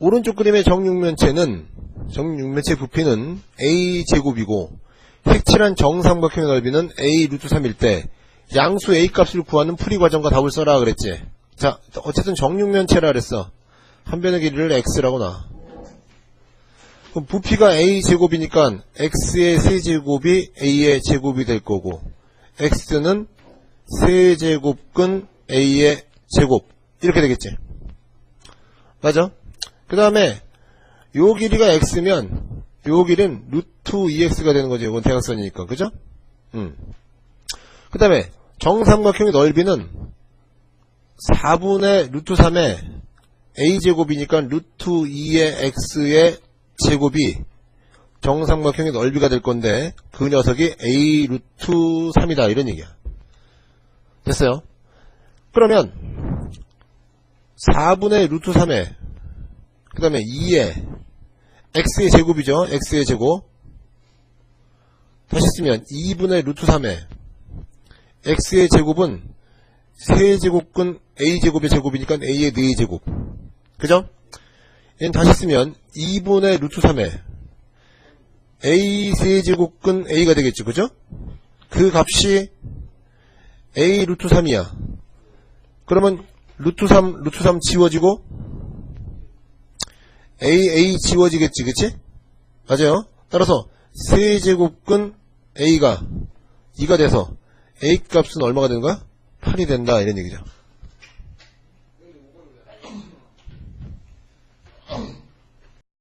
오른쪽 그림의 정육면체는 정육면체 부피는 a제곱이고 색칠한 정삼각형의 넓이는 a 루트 3일 때 양수 a 값을 구하는 풀이 과정과 답을 써라 그랬지. 자, 어쨌든 정육면체라 그랬어. 한 변의 길이를 x라고 놔. 그럼 부피가 a 제곱이니까 x의 세제곱이 a의 제곱이 될 거고 x는 세제곱근 a의 제곱 이렇게 되겠지. 맞아? 그 다음에 요 길이가 x면 요 길이는 루트 2x가 되는 거죠. 이건 대각선이니까. 그죠? 음. 그 다음에 정삼각형의 넓이는 4분의 루트 3의 a제곱이니까 루트 2의 x의 제곱이 정삼각형의 넓이가 될 건데 그 녀석이 a 루트 3이다 이런 얘기야. 됐어요? 그러면 4분의 루트 3에 그 다음에 2의 x의 제곱이죠. x의 제곱 다시 쓰면 2분의 루트 3에 x의 제곱은 세제곱근 a제곱의 제곱이니까 a의 4제곱 그죠? 얘는 다시 쓰면 2분의 루트 3에 a 세제곱근 a가 되겠죠. 그죠? 그 값이 a 루트 3이야. 그러면 루트 3, 루트 3 지워지고 a, a 지워지겠지. 그치? 맞아요. 따라서 세제곱근 a가 2가 돼서 a 값은 얼마가 되는 거야? 8이 된다. 이런 얘기죠.